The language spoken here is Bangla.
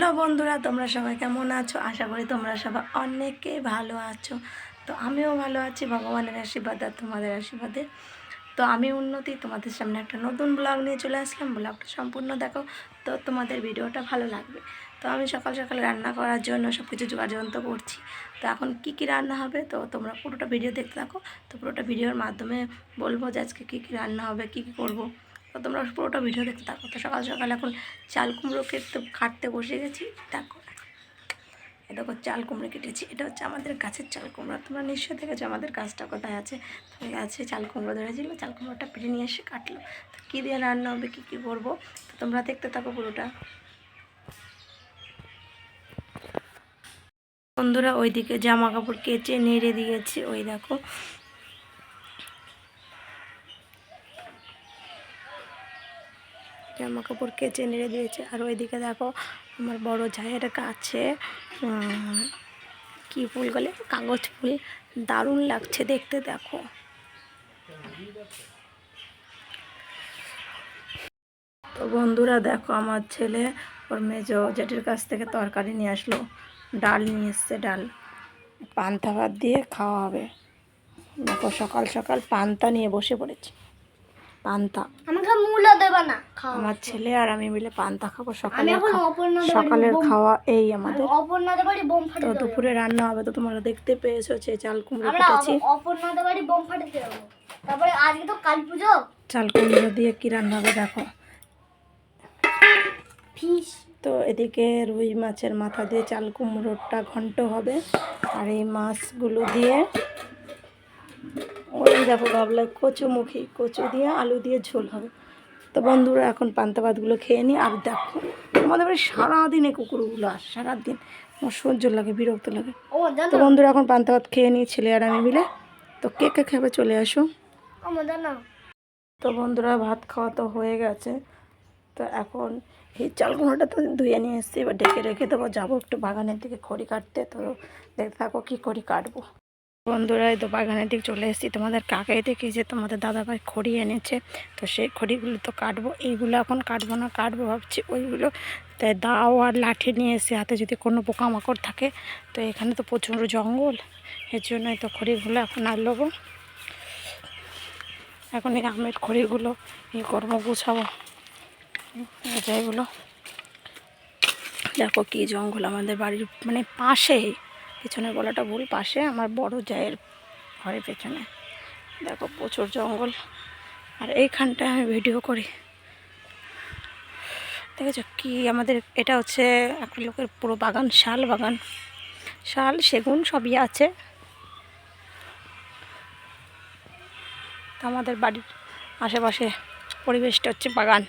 হ্যালো বন্ধুরা, তোমরা সবাই কেমন আছো? আশা করি তোমরা সবাই অনেকে ভালো আছো। তো আমিও ভালো আছি, ভগবানের আশীর্বাদ আর তোমাদের আশীর্বাদে। তো আমি উন্নতি, তোমাদের সামনে একটা নতুন ব্লগ নিয়ে চলে আসলাম। ব্লগটা সম্পূর্ণ দেখো, তো তোমাদের ভিডিওটা ভালো লাগবে। তো আমি সকাল সকাল রান্না করার জন্য সব কিছু যন্ত্র করছি। তো এখন কি কি রান্না হবে? তো তোমরা পুরোটা ভিডিও দেখতে থাকো। তো পুরোটা ভিডিওর মাধ্যমে বলব যে আজকে কী কী রান্না হবে, কী কী করব। তো তোমরা পুরোটা ভিডিও দেখতে থাকো। তো সকাল সকাল এখন চাল কুমড়ো কেটে কাটতে বসে গেছি। দেখো এ দেখো চাল কুমড়ো কেটেছি। এটা হচ্ছে আমাদের গাছের চাল কুমড়ো। তোমরা নিশ্চয়ই দেখেছ আমাদের গাছটা কোথায় আছে। গাছে চাল কুমড়ো ধরেছিল, চাল কুমড়োটা পেটে নিয়ে এসে কাটলো। তো কী দিয়ে রান্না হবে, কী কী করব? তো তোমরা দেখতে থাকো পুরোটা। বন্ধুরা, ওইদিকে জামা কাপড় কেচে নেড়ে দিয়েছে। ওই দেখো জামা কাপড় কেচে নেড়ে দিয়েছে। আর ওইদিকে দেখো আমার বড় ঝায়ের কাছে কী ফুল গলে কাগজ ফুল। দারুণ লাগছে দেখতে, দেখো। তো বন্ধুরা দেখো, আমার ছেলে ওর মেজো জেঠির কাছ থেকে তরকারি নিয়ে আসলো। ডাল নিয়ে এসছে, ডাল। পান্তা ভাত দিয়ে খাওয়া হবে। দেখো, সকাল সকাল পান্তা নিয়ে বসে পড়েছি। পান্তা। আমাকে মূল্য দেবে না আমার ছেলে আর আমি মিলে পান্তা খাব সকালে। সকালের খাওয়া এই আমাদের। তো দুপুরে রান্না হবে তো তোমরা দেখতে পেয়েছ যে চাল কুমড়ো কেটেছি। তারপরে আজকে তো কালী পুজো। চাল কুমড়ো দিয়ে কি রান্না হবে দেখো। তো এদিকে রুই মাছের মাথা দিয়ে চাল কুমড়োটা ঘন্ট হবে। আর এই মাছগুলো দিয়ে ওই দেখো গাবলায় কচুমুখী কচু দিয়ে আলু দিয়ে ঝোল হবে। তো বন্ধুরা এখন পান্তা ভাতগুলো খেয়ে নিই আর দেখো আমাদের বাড়ি সারাদিন কুকুরগুলো আসে সারাদিন আমার সহ্য লাগে বিরক্ত লাগে। তো বন্ধুরা এখন পান্তা ভাত খেয়ে নিই ছেলে আর আমি মিলে। তো কে কে খাবে চলে আসো। তো বন্ধুরা ভাত খাওয়া তো হয়ে গেছে। তো এখন এই চাল কুমড়োটা তো ধুয়ে নিয়ে এসেছি। এবার ডেকে রেখে দেবো। যাব একটু বাগানের দিকে খড়ি কাটতে। তো দেখতে থাকো কী খড়ি কাটবো। বন্ধুরা তো বাগানের দিকে চলে এসেছি। তোমাদের কাকাই দেখি যে তোমাদের দাদাভাই খড়ি এনেছে। তো সেই খড়িগুলো তো কাটবো। এইগুলো এখন কাটবো না, কাটবো ভাবছি ওইগুলো। তাই দাও আর লাঠি নিয়ে এসে হাতে যদি কোনো পোকামাকড় থাকে। তো এখানে তো প্রচণ্ড জঙ্গল। এর জন্যই তো খড়িগুলো এখন আর নেব এখন এই আমের খড়িগুলো এই কর্ম গুছাবো। এগুলো। দেখো কি জঙ্গল আমাদের বাড়ির মানে পাশেই। পেছনের বলাটা ভুল, পাশে আমার বড় জায়ের ঘরের পেছনে। দেখো, প্রচুর জঙ্গল। আর এইখানটায় আমি ভিডিও করি। দেখেছ কি আমাদের, এটা হচ্ছে একটা লোকের পুরো বাগান, শাল বাগান। শাল, সেগুন সবই আছে। আমাদের বাড়ির আশেপাশে পরিবেশটা হচ্ছে বাগান।